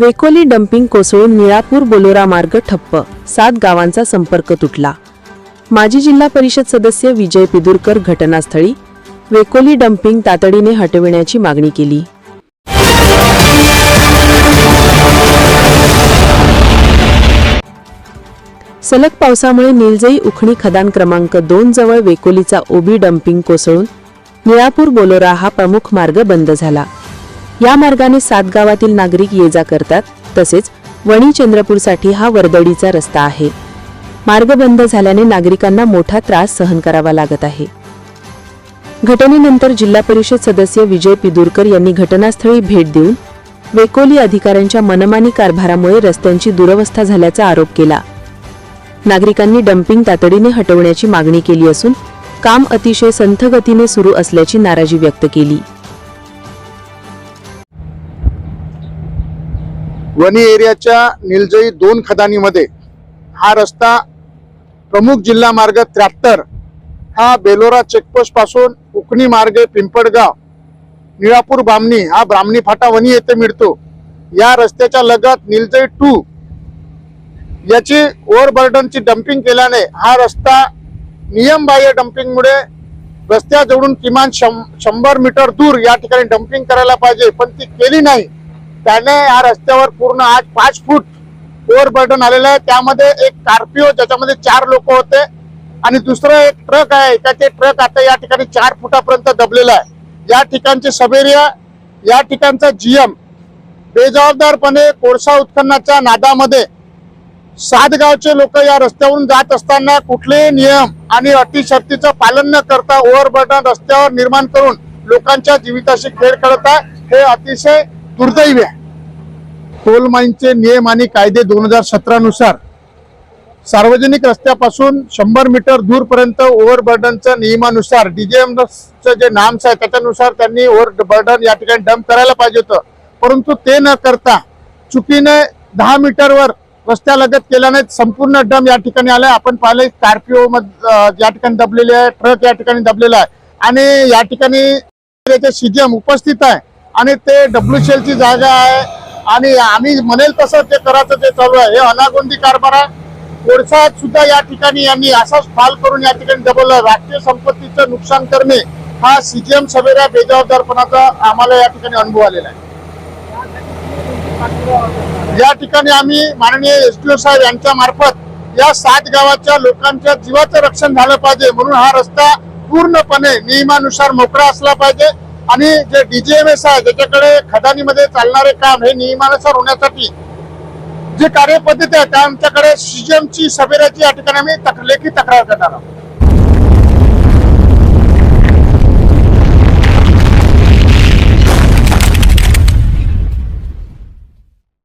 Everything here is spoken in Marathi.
वेकोली डम्पिंग कोसळून निळापूर बोलोरा मार्ग ठप्प. सात गावांचा संपर्क तुटला. माजी जिल्हा परिषद सदस्य विजय पिदुरकर घटनास्थळी वेकोली डम्पिंग तातडीने हटविण्याची मागणी केली. सलग पावसामुळे निलजई उखणी खदान क्रमांक दोन जवळ वेकोलीचा ओबी डम्पिंग कोसळून निळापूर बोलोरा हा प्रमुख मार्ग बंद झाला. या मार्गाने सात गावातील नागरिक ये जा करतात तसेच वणी चंद्रपूरसाठी हा वर्दळीचा रस्ता आहे. मार्ग बंद झाल्याने नागरिकांना मोठा त्रास सहन करावा लागत आहे. घटनेनंतर जिल्हा परिषद सदस्य विजय पिदुरकर यांनी घटनास्थळी भेट देऊन वेकोली अधिकाऱ्यांच्या मनमानी कारभारामुळे रस्त्यांची दुरवस्था झाल्याचा आरोप केला. नागरिकांनी डम्पिंग तातडीने हटवण्याची मागणी केली असून काम अतिशय संथगतीने सुरू असल्याची नाराजी व्यक्त केली. वनी एरियाच्या निलजई दोन खदानीमध्ये हा रस्ता प्रमुख जिल्हा मार्ग त्र्याहत्तर हा बेलोरा चेकपोस्टपासून उकणी मार्गे पिंपळगाव निळापूर बामणी हा ब्राह्मणी फाटा वणी येथे मिळतो. या रस्त्याच्या लगत निलजई टू याची ओव्हरबर्डनची डम्पिंग केल्याने हा रस्ता नियमबाह्य डम्पिंगमुळे रस्त्याजवळून किमान शं- शंभर मीटर दूर या ठिकाणी डम्पिंग करायला पाहिजे पण ती केली नाही. त्याने या रस्त्यावर पूर्ण आठ पाच फूट ओव्हरबर्डन आलेलं आहे. त्यामध्ये एक कार्पिओ ज्याच्यामध्ये चार लोक होते. आणि दुसरं एक ट्रक आहे एकाचे ट्रक आता या ठिकाणी चार फुटापर्यंत दबलेला आहे. या ठिकाणचे सबेरिया या ठिकाणचा जीएम बेजबाबदारपणे कोळसा उत्खननाच्या नादामध्ये सात गावचे लोक या रस्त्यावरून जात असताना कुठलेही नियम आणि अटी शर्तीचं पालन न करता ओव्हरबर्डन रस्त्यावर निर्माण करून लोकांच्या जीविताशी खेळ करत आहे. हे अतिशय दुर्दैवी आहे. कोल माईनचे नियम आणि कायदे दोन हजार सतरानुसार सार्वजनिक रस्त्यापासून शंभर मीटर दूरपर्यंत ओव्हरबर्डनच्या नियमानुसार डीजेएमचं जे नाम्स आहे त्याच्यानुसार त्यांनी ओव्हरबर्डन या ठिकाणी डंप करायला पाहिजे होतं. परंतु ते न करता चुकीने दहा मीटरवर रस्त्यालगत केल्याने संपूर्ण डम या ठिकाणी आलाय. आपण पाहिले स्कॉर्पिओ या ठिकाणी दबलेले आहे ट्रक या ठिकाणी दबलेला आहे. आणि या ठिकाणी सीजीएम उपस्थित आहे आणि ते डब्ल्यू ची जागा आहे. आणि आम्ही म्हणेल तसं ते करायचं ते चालू आहे. हे अनागोंदी कारभार आहे. कोळसात सुद्धा या ठिकाणी यांनी असाच फाल करून या ठिकाणी दबवलं राष्ट्रीय संपत्तीचं नुकसान करणे हा सीजीएम सभेला बेजबाबदारपणाचा आम्हाला या ठिकाणी अनुभव आलेला आहे. या ठिकाणी आम्ही माननीय एस पी ओ साहेब यांच्या मार्फत या सात गावाच्या लोकांच्या जीवाचं रक्षण झालं पाहिजे म्हणून हा रस्ता पूर्णपणे नियमानुसार मोकळा असला पाहिजे. आणि जे डीजीएमएस आहे ज्याच्याकडे खदानीमध्ये चालणारे काम हे नियमानुसार होण्यासाठी जी कार्यपद्धती आहे त्या आमच्याकडे सीजीएमची सभेऱ्याची या ठिकाणी आम्ही लेखी तक्रार करणार आहोत.